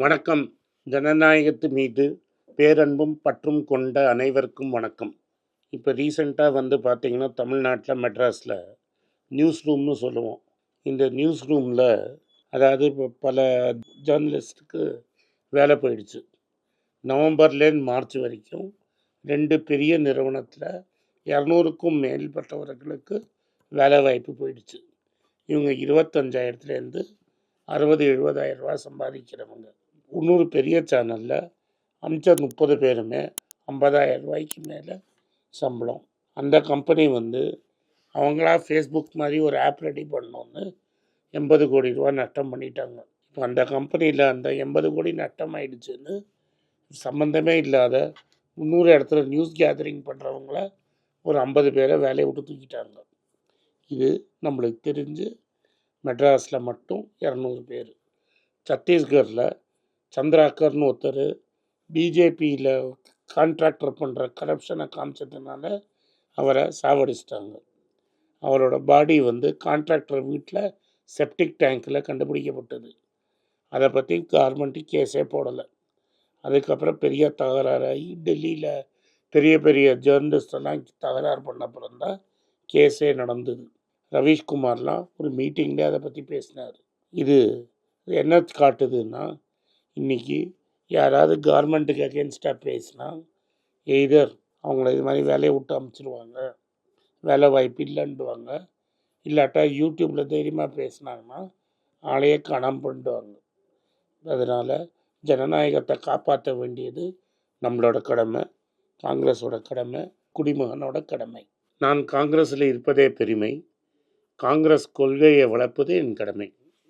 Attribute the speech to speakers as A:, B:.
A: வணக்கம். ஜனநாயகத்து மீது பேரன்பும் பற்றும் கொண்ட அனைவருக்கும் வணக்கம். இப்போ ரீசெண்டாக வந்து பார்த்தீங்கன்னா தமிழ்நாட்டில் மெட்ராஸில் நியூஸ் ரூம்னு சொல்லுவோம். இந்த நியூஸ் ரூமில் அதாவது இப்போ பல ஜேர்னலிஸ்ட்டுக்கு வேலை போயிடுச்சு. நவம்பர்லேருந்து மார்ச் வரைக்கும் ரெண்டு பெரிய நிறுவனத்தில் இரநூறுக்கும் மேற்பட்டவர்களுக்கு வேலை வாய்ப்பு போயிடுச்சு. இவங்க இருபத்தஞ்சாயிரத்துலேருந்து அறுபது எழுபதாயிரம் ரூபா சம்பாதிக்கிறவங்க. இன்னொரு பெரிய சேனலில் அமிச்ச முப்பது பேருமே ஐம்பதாயிரம் ரூபாய்க்கு மேலே சம்பளம். அந்த கம்பெனி வந்து அவங்களா ஃபேஸ்புக் மாதிரி ஒரு ஆப் ரெடி பண்ணோன்னு எண்பது கோடி ரூபா நஷ்டம் பண்ணிட்டாங்க. இப்போ அந்த கம்பெனியில் அந்த எண்பது கோடி நஷ்டம் ஆயிடுச்சுன்னு சம்மந்தமே இல்லாத முந்நூறு இடத்துல நியூஸ் கேதரிங் பண்ணுறவங்கள ஒரு ஐம்பது பேரை வேலையை விட்டு தூக்கிட்டாங்க. இது நம்மளுக்கு தெரிஞ்சு மெட்ராஸில் மட்டும் இரநூறு பேர். சத்தீஸ்கரில் சந்திராக்கர்னு ஒருத்தர் பிஜேபியில் கான்ட்ராக்டர் பண்ணுற கரப்ஷனை காமிச்சதுனால அவரை சாவடிச்சிட்டாங்க. அவரோட பாடி வந்து கான்ட்ராக்டர் வீட்டில் செப்டிக் டேங்க்கில் கண்டுபிடிக்கப்பட்டது. அதை பற்றி கவர்மெண்ட்டு கேஸே போடலை. அதுக்கப்புறம் பெரிய தகராறாகி டெல்லியில் பெரிய பெரிய ஜேர்னலிஸ்ட் எல்லாம் தகராறு பண்ண அப்புறம் தான் கேஸே நடந்தது. ரவீஷ்குமார்லாம் ஒரு மீட்டிங்லேயே அதை பற்றி பேசினார். இது என்ன காட்டுதுன்னா இன்றைக்கி யாராவது கவர்மெண்ட்டுக்கு அகேன்ஸ்டாக பேசினா எய்தர் அவங்கள இது மாதிரி வேலையை விட்டு அமுச்சிடுவாங்க வேலை வாய்ப்பு இல்லைன்டுவாங்க இல்லாட்டா யூடியூப்பில் தைரியமாக பேசினாங்கன்னா ஆளையே காணாமல் பண்ணிடுவாங்க அதனால் ஜனநாயகத்தை காப்பாற்ற வேண்டியது நம்மளோட கடமை காங்கிரஸோட கடமை குடிமகனோட கடமை. நான் காங்கிரஸில் இருப்பதே பெருமை காங்கிரஸ் கொள்கையை வளர்ப்பது என் கடமை.